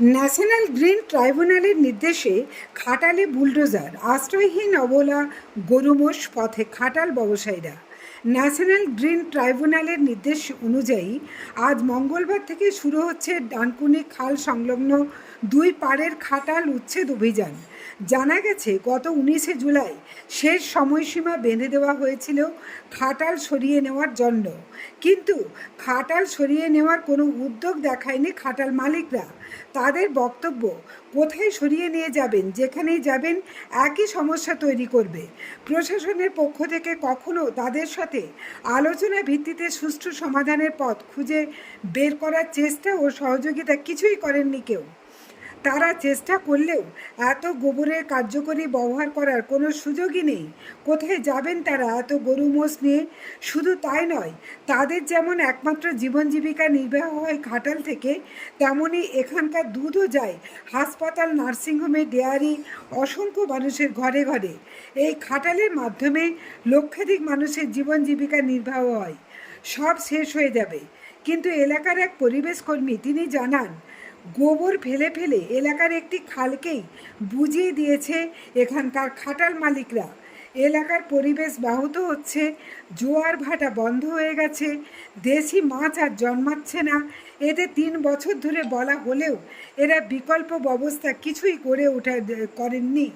National green ট্রাইব্যুনালের নির্দেশে খাটালে বুলডোজার, আশ্রয়হীন অবলা গরুমোষ পথে খাটাল ব্যবসায়ীরা। ন্যাশনাল গ্রিন ট্রাইব্যুনালের নির্দেশ অনুযায়ী আজ মঙ্গলবার থেকে শুরু হচ্ছে ডানকুনি খাল সংলগ্ন দুই পাড়ের খাটাল উচ্ছেদ অভিযান। জানা গেছে, গত উনিশে জুলাই শেষ সময়সীমা বেঁধে দেওয়া হয়েছিল খাটাল সরিয়ে নেওয়ার জন্য। কিন্তু খাটাল সরিয়ে নেওয়ার কোনো উদ্যোগ দেখায়নি খাটাল মালিকরা। তাদের বক্তব্য, কোথায় সরিয়ে নিয়ে যাবেন? যেখানেই যাবেন, একই সমস্যা তৈরি করবে। প্রশাসনের পক্ষ থেকে কখনো তাদের সাথে আলোচনা ভিত্তিতে সুষ্ঠু সমাধানের পথ খুঁজে বের করার চেষ্টা ও সহযোগিতা কিছুই করেননি কেউ। তারা চেষ্টা করলেও এত গোবরের কার্যকরী ব্যবহার করার কোনো সুযোগই নেই। কোথায় যাবেন তারা এত গরু মোষ নিয়ে? শুধু তাই নয়, তাদের যেমন একমাত্র জীবন জীবিকা নির্বাহ হয় খাটাল থেকে, তেমনি এখানকার দুধও যায় হাসপাতাল, নার্সিংহোমে, ডেয়ারি, অসংখ্য মানুষের ঘরে ঘরে। এই খাটালের মাধ্যমে লক্ষাধিক মানুষের জীবন জীবিকা নির্বাহ হয়। সব শেষ হয়ে যাবে। কিন্তু এলাকার এক পরিবেশ কর্মী তিনি জানান গোবর ফেলে ফেলে এলাকার একটি খালকেই বুঝিয়ে দিয়েছে এখানকার খাটাল মালিকরা। এলাকার পরিবেশ ব্যাহত হচ্ছে, জোয়ার ভাটা বন্ধ হয়ে গেছে, দেশি মাছ আর জন্মাচ্ছে না। এতে তিন বছর ধরে বলা হলেও এরা বিকল্প ব্যবস্থা কিছুই করে ওঠা করেননি।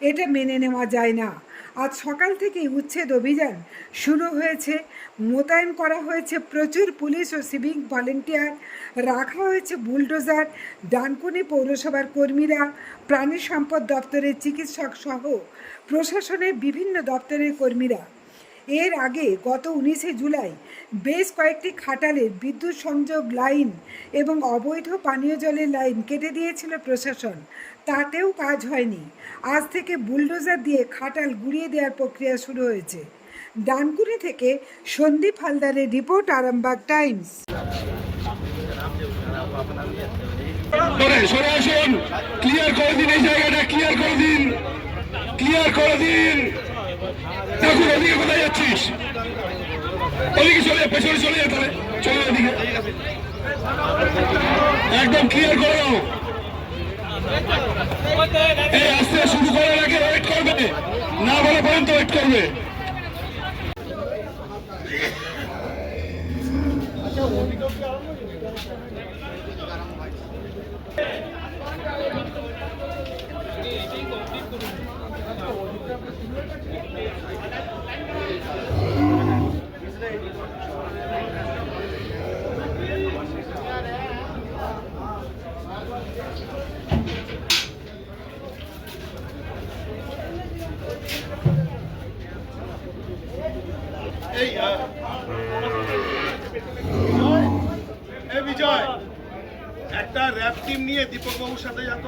এটা মেনে নেওয়া যায় না। আজ সকাল থেকেই উচ্ছেদ অভিযান শুরু হয়েছে। মোতায়েন করা হয়েছে প্রচুর পুলিশ ও সিভিক ভলেন্টিয়ার। রাখা হয়েছে বুলডোজার, ডানকুনি পৌরসভার কর্মীরা, প্রাণী সম্পদ দপ্তরের চিকিৎসক সহ প্রশাসনের বিভিন্ন দপ্তরের কর্মীরা। এর আগে গত উনিশে জুলাই বেশ কয়েকটি খাটালের বিদ্যুৎ সংযোগ লাইন এবং অবৈধ পানীয় জলের লাইন কেটে দিয়েছিল প্রশাসন। তাতেও কাজ হয়নি। আজ থেকে বুলডোজার দিয়ে খাটাল গুড়িয়ে দেওয়ার প্রক্রিয়া শুরু হয়েছে। ডানকুনি থেকে সন্দীপ হালদারের রিপোর্ট, আরামবাগ টাইমস। ক্লিয়ার করে দিন ক্লিয়ার করে দিন। ক্লিয়ার করে দিন। দেখুন ওদিকে কোথায় যাচ্ছিস? ওদিকে চলে, পেছনে তাহলে। চলে ওদিকে একদম ক্লিয়ার করে এই আস্তে শুরু করার আগে ওয়েট করবে। না বলা পর্যন্ত ওয়েট করবে। এই বিজয়, একটা র্যাপ টিম নিয়ে দীপক বাবুর সাথে যেত।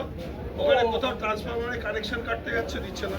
ওখানে কোথাও ট্রান্সফরমারে কানেকশন কাটতে যাচ্ছে দিচ্ছে না।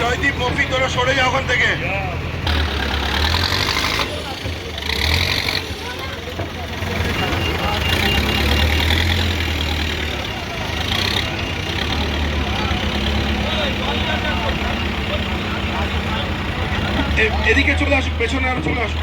জয়দীপ মফি তোরা সরে যা ওখান থেকে। এদিকে চলে আসুন পেছনে আরও চলে আসুন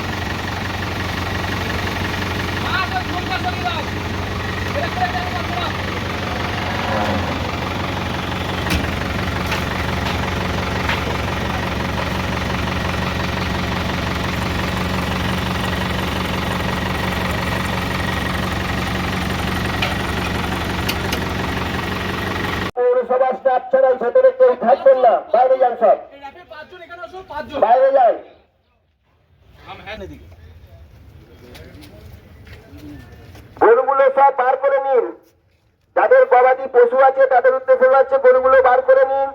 করে নিন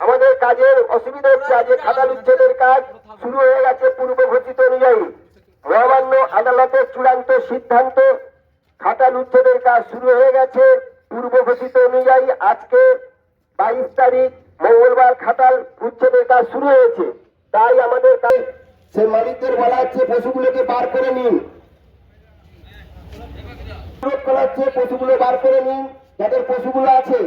আমাদের কাজের অসুবিধা হচ্ছে আজকে খাতাল উচ্ছেদের কাজ শুরু হয়ে গেছে পূর্ব ঘোষিত অনুযায়ী। মহামান্য আদালতের চূড়ান্ত সিদ্ধান্ত খাতাল উচ্ছেদের কাজ শুরু হয়ে গেছে পূর্ব ঘোষিত অনুযায়ী। আজকে বাইশ তারিখ মঙ্গলবার খাতাল উচ্ছেদের কাজ শুরু হয়েছে। তাই আমাদের সে মালিকদের বলা হচ্ছে পশুগুলোকে বার করে নিন। করা হচ্ছে পশুগুলো বার করে নিন। যাদের পশুগুলো আছে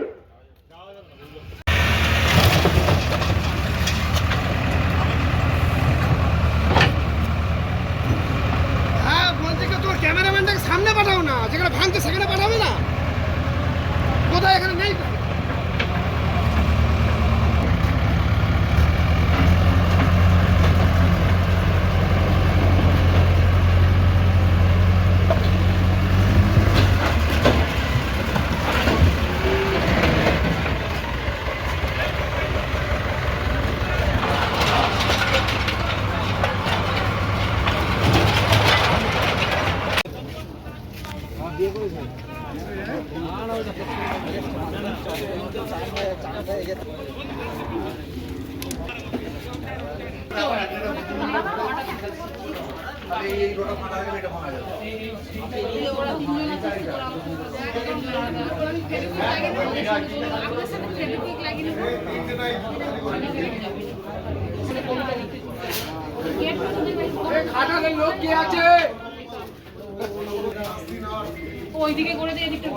খাটালের লোক কে আছে? ওইদিকে করে দিয়ে এদিকটা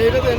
দিয়ে দাও।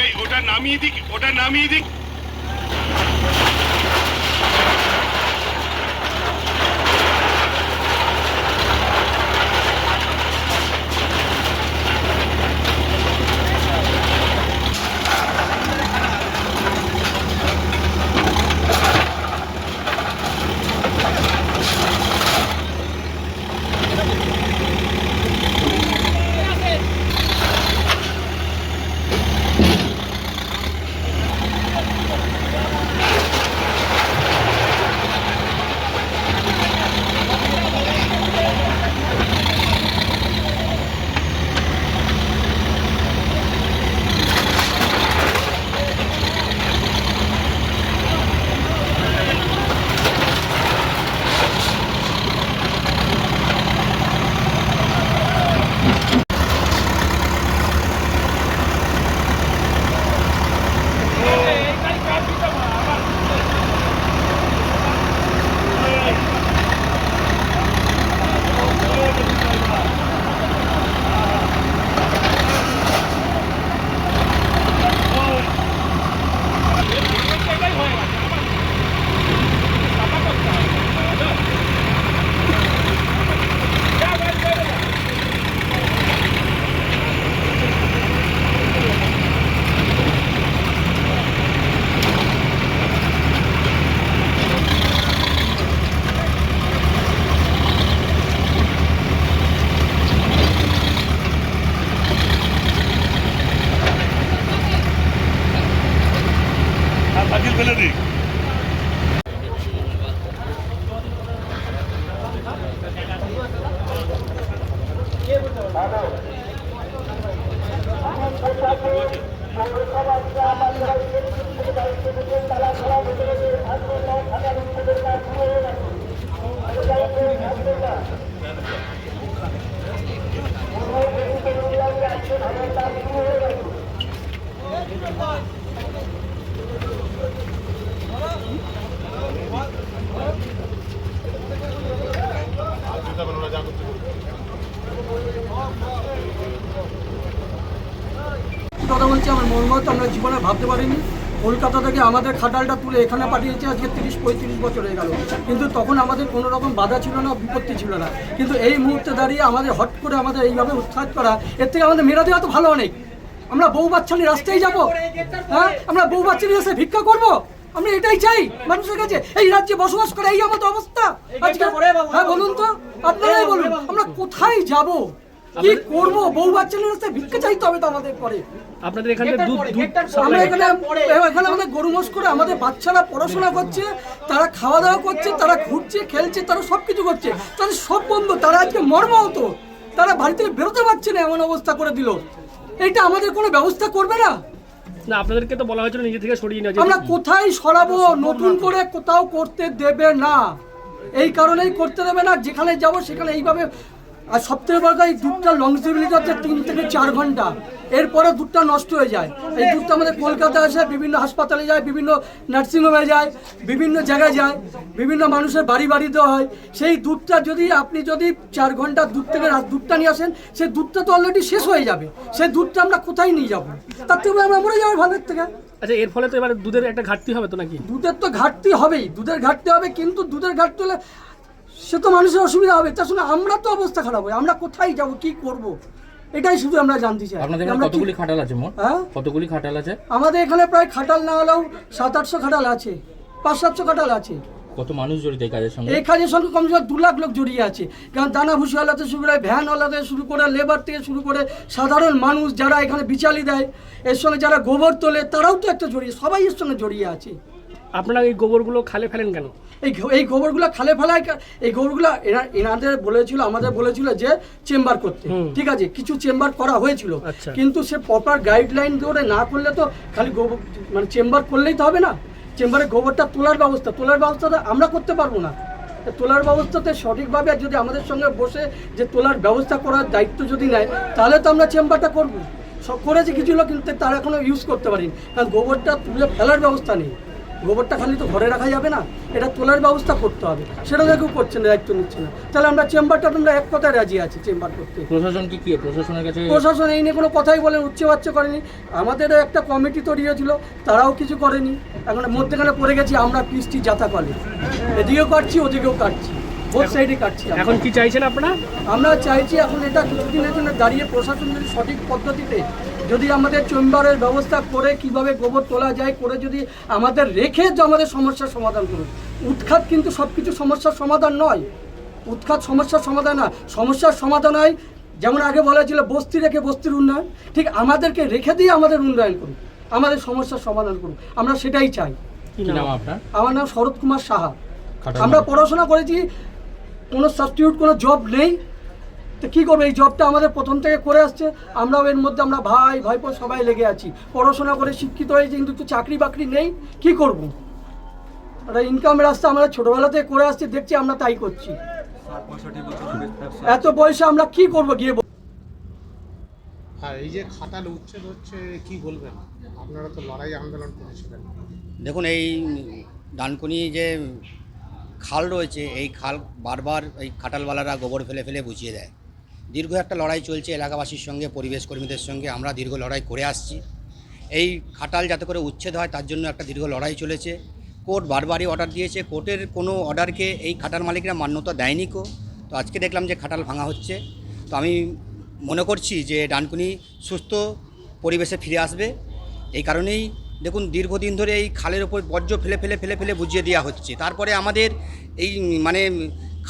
এই ওটা নামিয়ে দিক ওটা নামিয়ে দিক। ফেলে দিই বলছি আমার মর্মাহত আমরা জীবনে ভাবতে পারিনি। কলকাতা থেকে আমাদের খাটালটা তুলে এখানে পাঠিয়েছে আজকে তিরিশ পঁয়ত্রিশ বছর হয়ে গেল। কিন্তু তখন আমাদের কোনো রকম বাধা ছিল না বিপত্তি ছিল না। কিন্তু এই মুহূর্তে দাঁড়িয়ে আমাদের হট করে আমাদের এইভাবে উৎখাত করা এর থেকে আমাদের মেরা দেওয়া তো ভালো অনেক আমরা বউ বাচ্চা নিয়ে রাস্তায় যাব। হ্যাঁ? আমরা বউ বাচ্চা নিয়ে রাস্তায় ভিক্ষা করব। আমরা এটাই চাই মানুষের কাছে। এই রাজ্যে বসবাস করে এই আমাদের অবস্থা। আজকে হ্যাঁ বলুন তো। আপনারাই বলুন আমরা কোথায় যাব? কি করব? বউ বাচ্চা নিয়ে রাস্তায় ভিক্ষা চাইতে হবে তো আমাদের পরে। আপনাদের এখানে দুধ দুধ আমরা এখানে এখানে আমাদের গরু মোষ করে আমাদের বাচ্চারা পড়াশোনা করছে তারা খাওয়া দাওয়া করছে তারা ঘুরছে খেলছে তারা সব কিছু করছে। তাদের সব বন্ধ তারা আজকে মর্ম হতো তারা বাড়ি থেকে বেরোতে পারছে না এমন অবস্থা করে দিল। এইটা আমাদের কোনো ব্যবস্থা করবে না? না আপনাদেরকে তো বলা হয়েছিল নিজে থেকে সরিয়ে নেওয়া আমরা কোথায় সরাবো? নতুন করে কোথাও করতে দেবে না। এই কারণেই করতে দেবে না। যেখানে যাব সেখানে এইভাবে আর সবথেকে বড় এই দুধটা লংজিবিলিটি হচ্ছে তিন থেকে চার ঘণ্টা। এরপরে দুধটা নষ্ট হয়ে যায়। এই দুধটা আমাদের কলকাতা আসে বিভিন্ন হাসপাতালে যায় বিভিন্ন নার্সিংহোমে যায় বিভিন্ন জায়গায় যায় বিভিন্ন মানুষের বাড়ি বাড়ি দেওয়া হয়। সেই দুধটা যদি আপনি যদি চার ঘণ্টা দুধ থেকে দুধটা নিয়ে আসেন সেই দুধটা তো অলরেডি শেষ হয়ে যাবে। সেই দুধটা আমরা কোথায় নিয়ে যাব? তার থেকে আমরা মরে যাব ভালোর থেকে। আচ্ছা এর ফলে তো এবার দুধের একটা ঘাটতি হবে তো নাকি? দুধের তো ঘাটতি হবেই। দুধের ঘাটতি হবে কিন্তু দুধের ঘাটতি হলে সে তো মানুষের অসুবিধা হবে। তার সঙ্গে আমরা তো অবস্থা খারাপ হবে আমরা কোথায় যাব কি করব? এটাই শুধু আমরা জানতে চাই। আপনাদের এখানে কতগুলি খাটাল আছে মোট? হ্যাঁ? কতগুলি খাটাল আছে? আমাদের এখানে প্রায় খাটাল না হলেও সাত আটশো খাটাল আছে। পাঁচ সাতশো খাটাল আছে। কত মানুষ জড়িত এই কাজের সঙ্গে? এই কাজের সঙ্গে কমসে কম দু লাখ লোক জড়িয়ে আছে। কারণ দানা ভুষিওয়ালা থেকে শুরু করে ভ্যানওয়ালা থেকে শুরু করে লেবার থেকে শুরু করে সাধারণ মানুষ যারা এখানে বিচালি দেয় এর সঙ্গে যারা গোবর তোলে তারাও তো একটা জড়িয়ে সবাই এর সঙ্গে জড়িয়ে আছে। আপনারা এই গোবরগুলো খালে ফেলেন কেন? এই এই গোবরগুলো খালে ফেলায় এই গোবরগুলো এনা- এনাদের বলেছিল আমাদের বলেছিল যে চেম্বার করতে। ঠিক আছে কিছু চেম্বার করা হয়েছিল। আচ্ছা। কিন্তু সে প্রপার গাইডলাইন ধরে না করলে তো খালি গোবর মানে চেম্বার করলেই তো হবে না। চেম্বারে গোবরটা তোলার ব্যবস্থা তোলার ব্যবস্থাটা আমরা করতে পারব না। তোলার ব্যবস্থাতে সঠিকভাবে যদি আমাদের সঙ্গে বসে যে তোলার ব্যবস্থা করার দায়িত্ব যদি নেয় তাহলে তো আমরা চেম্বারটা করব। সব করেছে কিছু লোক কিন্তু তারা এখনও ইউজ করতে পারিনি। কারণ গোবরটা তুলে ফেলার ব্যবস্থা নেই। গোবরটা খালি তো ঘরে রাখা যাবে না এটা তোলার ব্যবস্থা করতে হবে। সেটা তো কেউ করছে না দায়িত্ব নিচ্ছে না। তাহলে আমরা চেম্বারটা তোমরা এক কথায় রাজি আছি চেম্বার করতে। প্রশাসন কি কি প্রশাসনের কাছে প্রশাসন এই নিয়ে কোনো কথাই বলেন উচ্চ বাচ্চা করেনি। আমাদেরও একটা কমিটি তৈরি হয়েছিল তারাও কিছু করেনি। এখন মধ্যেখানে পড়ে গেছি আমরা পিসটি যাতা কলে এদিকেও কাটছি ওদিকেও কাটছি। বোথ সাইডে কাটছি এখন কি চাইছেন আপনারা? আমরা চাইছি এখন এটা কিছুদিনের জন্য দাঁড়িয়ে প্রশাসন যদি সঠিক পদ্ধতিতে যদি আমাদের চেম্বারের ব্যবস্থা করে কীভাবে গোবর তোলা যায় করে যদি আমাদের রেখে যে আমাদের সমস্যার সমাধান করুন। উৎখাত কিন্তু সব কিছু সমস্যার সমাধান নয়। উৎখাত সমস্যার সমাধান না। সমস্যার সমাধান হয় যেমন আগে বলা ছিল বস্তি রেখে বস্তির উন্নয়ন। ঠিক আমাদেরকে রেখে দিয়ে আমাদের উন্নয়ন করুন। আমাদের সমস্যার সমাধান করুন। আমরা সেটাই চাই। আমার নাম শরৎ কুমার সাহা। আমরা? পড়াশোনা করেছি কোনো সাবস্টিটিউট কোনো জব নেই। তো কী করব? এই জবটা আমাদের প্রথম থেকে করে আসছে। আমরাও এর মধ্যে আমরা ভাই ভাইপো সবাই লেগে আছি। পড়াশোনা করে শিক্ষিত হয়েছি কিন্তু একটু চাকরি বাকরি নেই কি করব? একটা ইনকামের রাস্তা আমরা ছোটোবেলা থেকে করে আসছি দেখছি আমরা তাই করছি। এত বয়সে আমরা কি করব গিয়ে আর এই যে খাতাল উচ্ছেদ হচ্ছে কি বলবেন? আপনারা তো লড়াই আন্দোলন করেছিলেন। দেখুন এই ডানকুনি যে খাল রয়েছে এই খাল বারবার এই খাটালওয়ালারা গোবর ফেলে ফেলে বুঝিয়ে দেয়। দীর্ঘ একটা লড়াই চলছে এলাকাবাসীর সঙ্গে, পরিবেশ কর্মীদের সঙ্গে। আমরা দীর্ঘ লড়াই করে আসছি। এই খাটাল যাতে করে উচ্ছেদ হয়, তার জন্য একটা দীর্ঘ লড়াই চলেছে। কোর্ট বারবারই অর্ডার দিয়েছে। কোর্টের কোনো অর্ডারকে এই খাটাল মালিকরা মান্যতা দেয়নি কো। তো আজকে দেখলাম যে খাটাল ভাঙা হচ্ছে। তো আমি মনে করছি যে ডানকুনি সুস্থ পরিবেশে ফিরে আসবে। এই কারণেই দেখুন, দীর্ঘদিন ধরে এই খালের ওপর বর্জ্য ফেলে ফেলে ফেলে ফেলে বুঝিয়ে দেওয়া হচ্ছে। তারপরে আমাদের এই মানে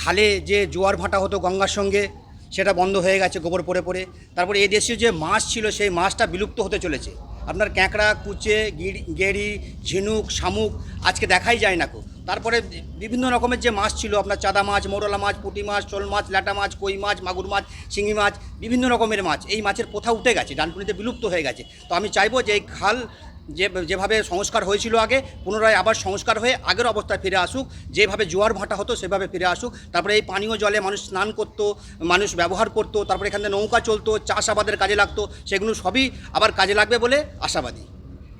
খালে যে জোয়ার ভাটা হতো গঙ্গার সঙ্গে সেটা বন্ধ হয়ে গেছে, গোবর পড়ে পড়ে। তারপরে এই দেশীয় যে মাছ ছিল, সেই মাছটা বিলুপ্ত হতে চলেছে। আপনার ক্যাঁকড়া, কুচে গিড়ি গেড়ি ঝিনুক, শামুক আজকে দেখাই যায় না কো তারপরে বিভিন্ন রকমের যে মাছ ছিল, আপনার চাদা মাছ, মোরলা মাছ, পুঁটি মাছ, শোল মাছ, ল্যাটা মাছ, কই মাছ, মাগুর মাছ, শিঙি মাছ, বিভিন্ন রকমের মাছ। এই মাছের প্রথা উঠে গেছে, ডানকুনিতে বিলুপ্ত হয়ে গেছে। তো আমি চাইব যে এই খাল যে যেভাবে সংস্কার হয়েছিল আগে পুনরায় আবার সংস্কার হয়ে আগের অবস্থায় ফিরে আসুক যেভাবে জোয়ার ভাটা হতো সেভাবে ফিরে আসুক। তারপরে এই পানীয় জলে মানুষ স্নান করতো মানুষ ব্যবহার করতো তারপরে এখান থেকে নৌকা চলতো চাষাবাদের কাজে লাগতো সেগুলো সবই আবার কাজে লাগবে বলে আশাবাদী।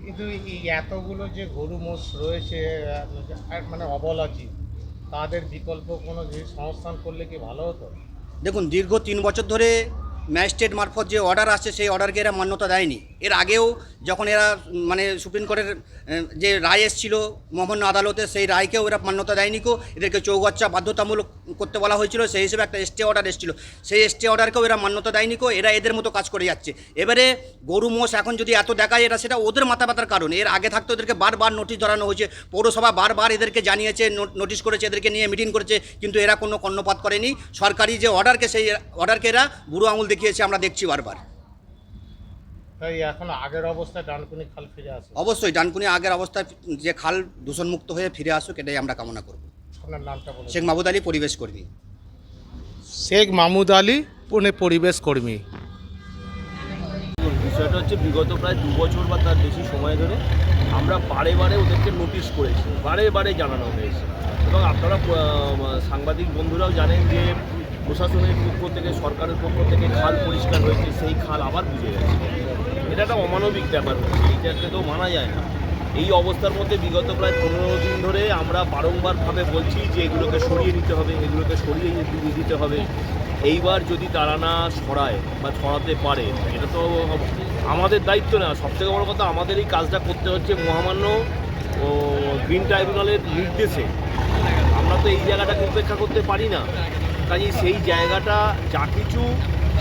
কিন্তু এই এতগুলো যে গরু মোষ রয়েছে মানে অবলা জীব তাদের বিকল্প কোনো জিনিস সংস্থান করলে কি ভালো হতো? দেখুন দীর্ঘ তিন বছর ধরে ম্যাজিস্ট্রেট মারফত যে অর্ডার আসছে, সেই অর্ডারকে এরা মান্যতা দেয়নি। এর আগেও যখন এরা মানে সুপ্রিম কোর্টের যে রায় এসেছিল মহামান্য আদালতে, সেই রায়কেও এরা মান্যতা দেয়নি কো। এদেরকে চৌবাচ্চা বাধ্যতামূলক করতে বলা হয়েছিল, সেই হিসেবে একটা স্টে অর্ডার এসেছিল। সেই স্টে অর্ডারকেও এরা মান্যতা দেয়নি কো, এরা এদের মতো কাজ করে যাচ্ছে। এবারে গরু মোষ এখন যদি এত দেখায় এরা, সেটা ওদের মাথা ব্যথার কারণ। এর আগে থাকতে ওদেরকে বারবার নোটিশ ধরানো হয়েছে। পৌরসভা বারবার এদেরকে জানিয়েছে নোটিশ করেছে, এদেরকে নিয়ে মিটিং করেছে, কিন্তু এরা কোনো কর্ণপাত করেনি। সরকারি যে অর্ডারকে সেই অর্ডারকে এরা বুড়ো আঙুল দেখিয়েছে আমরা দেখছি বারবার। তাই এখন আগের অবস্থায় ডানকুনি খাল ফিরে আসে অবশ্যই ডানকুনি আগের অবস্থায় যে খাল দূষণমুক্ত হয়ে ফিরে আসুক এটাই আমরা কামনা করব। আপনার নামটা বলুন। শেখ মাহমুদ আলী পরিবেশ কর্মী। শেখ মাহমুদ আলী পুনে পরিবেশ কর্মী। বিষয়টা হচ্ছে বিগত প্রায় দু বছর বা তার বেশি সময় ধরে আমরা বারে বারে ওদেরকে নোটিশ করেছি বারে বারে জানানো হয়েছে। এবং আপনারা সাংবাদিক বন্ধুরাও জানেন যে প্রশাসনের পক্ষ থেকে, সরকারের পক্ষ থেকে খাল পরিষ্কার হয়েছে, সেই খাল আবার বুঝে গেছে। এটা একটা অমানবিক ব্যাপার হচ্ছে, এইটাকে তো মানা যায় না। এই অবস্থার মধ্যে বিগত প্রায় পনেরো দিন ধরে আমরা বারংবারভাবে বলছি যে এগুলোকে সরিয়ে নিতে হবে, এগুলোকে সরিয়ে দিতে হবে। এইবার যদি তারা না সরায় বা সরাতে পারে, এটা তো আমাদের দায়িত্ব না। সবথেকে বড় কথা, আমাদের এই কাজটা করতে হচ্ছে মহামান্য ও গ্রিন ট্রাইব্যুনালের নির্দেশে। আমরা তো এই জায়গাটাকে উপেক্ষা করতে পারি না। কাজে সেই জায়গাটা যা কিছু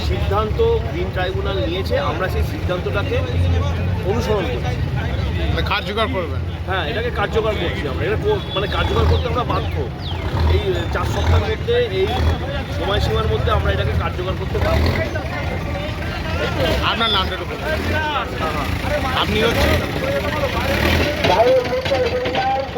সিদ্ধান্ত গ্রিন ট্রাইব্যুনাল নিয়েছে আমরা সেই সিদ্ধান্তটাকে অনুসরণ করছি। মানে কার্যকর করবেন হ্যাঁ এটাকে কার্যকর করছি আমরা। এটা মানে কার্যকর করতে আমরা বাধ্য। এই চার সপ্তাহের মধ্যে এই সময়সীমার মধ্যে আমরা এটাকে কার্যকর করতে পারব আপনার নামটা আপনি হচ্ছে